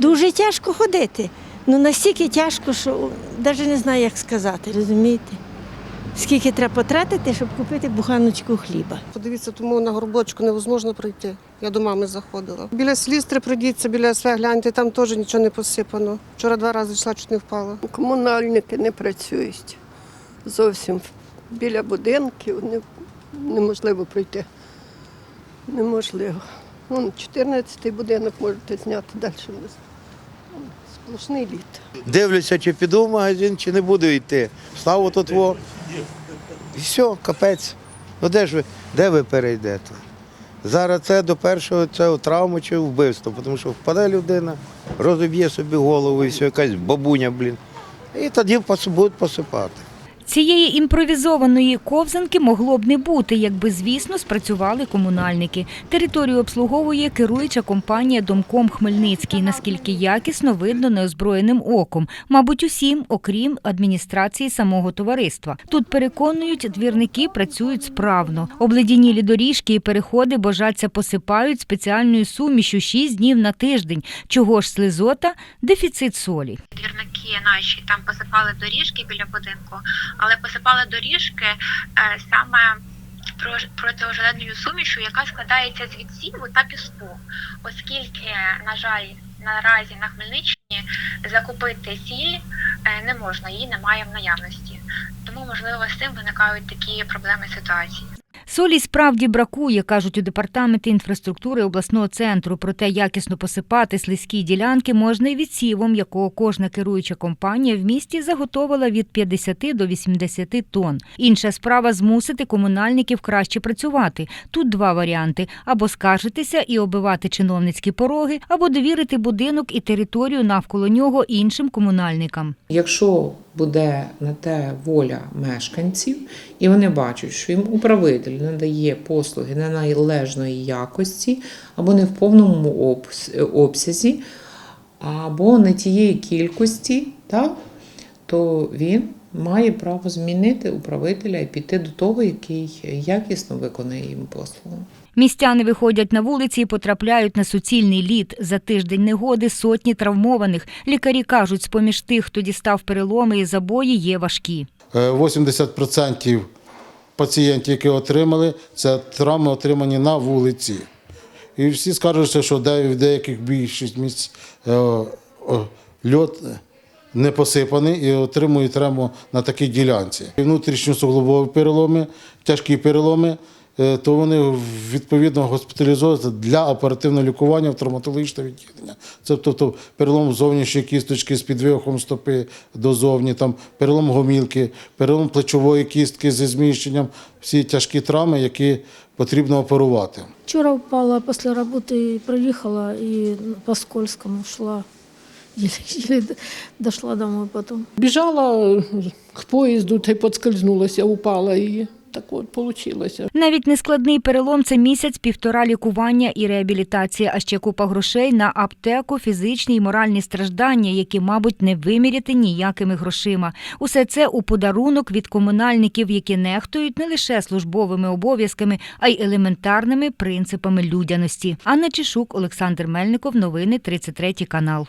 Дуже тяжко ходити. Ну настільки тяжко, що навіть не знаю, як сказати, розумієте? Скільки треба потратити, щоб купити буханочку хліба. Подивіться, тому на горбочку невозможно пройти. Я до мами заходила. Біля слістри пройдіться, біля СВ гляньте, там теж нічого не посипано. Вчора два рази йшла, чуть не впала. Комунальники не працюють зовсім біля будинків не, неможливо пройти. Неможливо. Вон 14-й будинок можете зняти далі Сплошний лід. Дивлюся, чи піду в магазин, чи не буду йти. Ставу тут во. І все, капець. Ну де ж ви, де ви перейдете? Зараз це до першого це травма чи вбивство, тому що впаде людина, розіб'є собі голову і все, якась бабуня, блін. І тоді будуть посипати. Цієї імпровізованої ковзанки могло б не бути, якби, звісно, спрацювали комунальники. Територію обслуговує керуюча компанія Домком Хмельницький, наскільки якісно видно неозброєним оком. Мабуть, усім, окрім адміністрації самого товариства. Тут переконують, двірники працюють справно. Обледянілі доріжки і переходи божаться посипають спеціальною сумішю 6 днів на тиждень. Чого ж слизота? Дефіцит солі. двірники наші там посипали доріжки біля будинку, але посипали доріжки е, саме про- протиожеледною сумішю, яка складається з відсіву та піску, оскільки, на жаль, наразі на Хмельниччині закупити сіль е, не можна, її немає в наявності. Тому, можливо, з цим виникають такі проблеми ситуації. Солі справді бракує, кажуть у департаменті інфраструктури обласного центру. Проте якісно посипати слизькі ділянки можна і відсівом, якого кожна керуюча компанія в місті заготовила від 50 до 80 тонн. Інша справа змусити комунальників краще працювати. Тут два варіанти: або скаржитися і оббивати чиновницькі пороги, або довірити будинок і територію навколо нього іншим комунальникам. Якщо буде на те воля мешканців, і вони бачать, що їм управитель надає послуги неналежної якості або не в повному обсязі, або не тієї кількості, так, то він має право змінити управителя і піти до того, який якісно виконує їм послугу. Містяни виходять на вулиці і потрапляють на суцільний лід. За тиждень негоди сотні травмованих. Лікарі кажуть, з-поміж тих, хто дістав переломи і забої, є важкі. Е, 80% пацієнтів, які отримали, це травми отримані на вулиці. І всі скаржаться, що де- в деяких більшість місць е, льот не посипаний і отримують травму на такій ділянці. І Внутрішньосуглобові переломи, тяжкі переломи, е, то вони відповідно госпіталізуються для оперативного лікування в травматологічне відділення. Це тобто перелом зовнішньої кісточки з підвихом стопи дозовні, там перелом гомілки, перелом плечової кістки зі зміщенням, всі тяжкі травми, які потрібно оперувати. Вчора впала після роботи, проїхала і по скользкому шла. Еле, дошла домой потом. Біжала к поїзду та й подскользнулася, упала і так от вийшло. Навіть нескладний перелом це місяць-півтора лікування і реабілітація, а ще купа грошей на аптеку, фізичні і моральні страждання, які, мабуть, не виміряти ніякими грошима. Усе це у подарунок від комунальників, які нехтують не лише службовими обов'язками, а й елементарними принципами людяності. Анна Чешук, Олександр Мельников. Новини 33 канал.